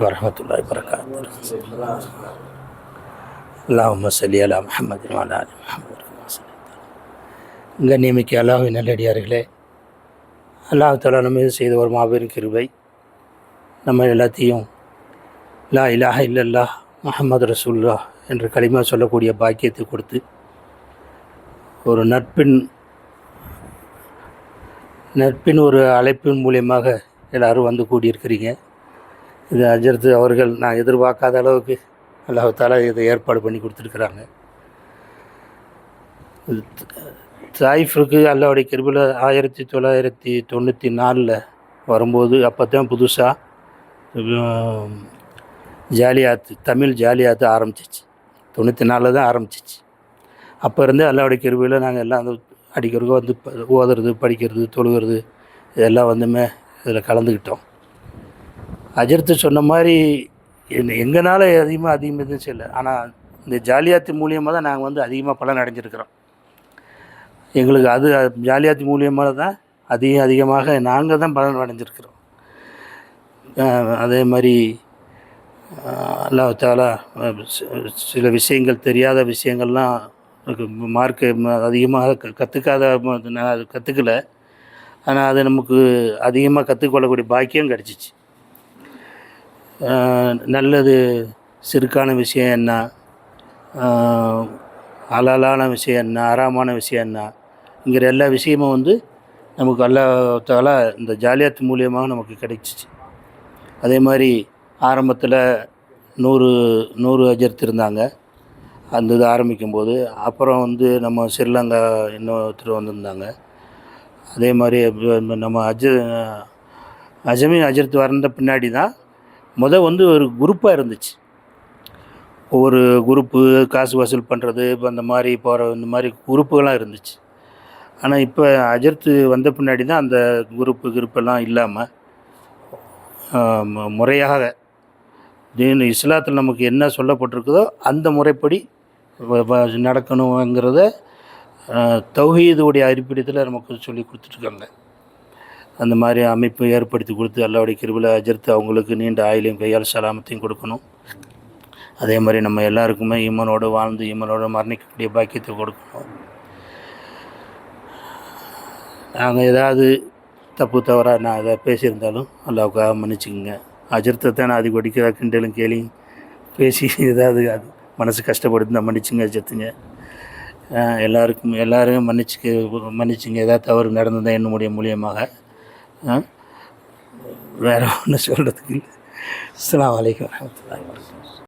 வரமத்துல்லாய் வரகாத்து அல்லாஹும்ம சல்லி அலா முஹம்மது வாலா அலி முஹம்மது கமா ஸல்லல்லாஹு கண்ணியமிக்க அல்லாஹின் நல்லடியார்களே அல்லாஹ் தஆலா நம்ம செய்த ஒரு மாபெரும் கிருபை நம்ம எல்லாத்தையும் லா இலாஹ இல்லல்லா முகமது ரசூல்லா என்று களிமா சொல்லக்கூடிய பாக்கியத்தை கொடுத்து ஒரு நட்பின் நட்பின் ஒரு அழைப்பின் மூலியமாக எல்லாரும் வந்து கூடியிருக்கிறீங்க இது அஜர்த்து அவர்கள் நான் எதிர்பார்க்காத அளவுக்கு அல்லாஹால இதை ஏற்பாடு பண்ணி கொடுத்துருக்குறாங்க. தாயிஃபுக்கு அல்லாவுடைய கிருபில் ஆயிரத்தி தொள்ளாயிரத்தி தொண்ணூற்றி நாலில் வரும்போது அப்போ தான் புதுசாக ஜாலியாத்து தமிழ் ஜாலியாத்து ஆரம்பிச்சிச்சு. தொண்ணூற்றி நாலில் தான் ஆரம்பிச்சிச்சு. அப்போ இருந்தே அல்லாவுடைய கிருபியில் நாங்கள் எல்லாம் அந்த அடிக்கிறதுக்கு வந்து ஓதுறது படிக்கிறது தொழுகிறது இதெல்லாம் வந்துமே இதில் கலந்துக்கிட்டோம் அஜர்த்து சொன்ன மாதிரி என் எங்களால் அதிகமாக அதிகமாக எதுவும் செய்யலை. ஆனால் இந்த ஜாலியாத்து மூலியமாக தான் நாங்கள் வந்து அதிகமாக பலன் அடைஞ்சிருக்கிறோம். எங்களுக்கு அது ஜாலியாத்து மூலியமாக தான் அதிகம் அதிகமாக நாங்கள் தான் பலன் அடைஞ்சிருக்கிறோம். அதே மாதிரி அல்லாஹ் தாலா சில விஷயங்கள் தெரியாத விஷயங்கள்லாம் மார்க்கு அதிகமாக க கற்றுக்காத நான் அது கற்றுக்கல ஆனால் அது நமக்கு அதிகமாக கற்றுக்கொள்ளக்கூடிய பாக்கியம் கிடச்சிச்சு. நல்லது சிறுக்கான விஷயம் என்ன? அலாலான விஷயம் என்ன? ஆறாமான விஷயம் என்னங்கிற எல்லா விஷயமும் வந்து நமக்கு அல்லாத்தால இந்த ஜாலியாத் மூலியமாக நமக்கு கிடைச்சிச்சு. அதே மாதிரி ஆரம்பத்தில் நூறு நூறு அஜர்த்து இருந்தாங்க அந்த இது ஆரம்பிக்கும்போது அப்புறம் வந்து நம்ம ஸ்ரீலங்கா இன்னொருத்தர் வந்திருந்தாங்க. அதே மாதிரி நம்ம அஜ அஜமி அஜர்த்து வந்த பின்னாடி தான் முத வந்து ஒரு குரூப்பாக இருந்துச்சு. ஒவ்வொரு குரூப்பு காசு வசூல் பண்ணுறது இப்போ அந்த மாதிரி போகிற இந்த மாதிரி குரூப்புகள்லாம் இருந்துச்சு. ஆனால் இப்போ அஜர்த்து வந்த பின்னாடி தான் அந்த குரூப்பு குரூப்பெல்லாம் இல்லாமல் முறையாக தீன் இஸ்லாத்தில் நமக்கு என்ன சொல்லப்பட்டிருக்குதோ அந்த முறைப்படி நடக்கணுங்கிறத தௌஹீதுடைய அடிப்படையில் நமக்கு சொல்லி கொடுத்துட்ருக்காங்க அந்த மாதிரி அமைப்பு ஏற்படுத்தி கொடுத்து அல்லாவுடைய கிருபில் அஜர்த்து அவங்களுக்கு நீண்ட ஆயிலையும் கையால் சலாமத்தையும் கொடுக்கணும். அதே மாதிரி நம்ம எல்லாருக்குமே இம்மனோடு வாழ்ந்து இம்மனோடு மரணிக்கக்கூடிய பாக்கியத்தை கொடுக்கணும். நாங்கள் ஏதாவது தப்பு தவறாக நான் எதாவது பேசியிருந்தாலும் அல்லாவுக்காக மன்னிச்சுக்கோங்க. அஜர்த்தை தான் நான் அது கொடிக்கிற கிண்டலும் கேலியும் பேசி ஏதாவது அது மனசு கஷ்டப்படுத்துனா மன்னிச்சுங்க அஜர்த்துங்க. எல்லாருக்கும் எல்லாரும் மன்னிச்சுக்க மன்னிச்சுங்க. ஏதாவது தவறு நடந்ததுதான் என்னுடைய மூலியமாக. வேறு ஒன்றும் சொல்கிறதுக்கு இல்லை அஸ்ஸலாமு அலைக்கும் வரஹ்மத்துல்லாஹி வபரகாத்துஹு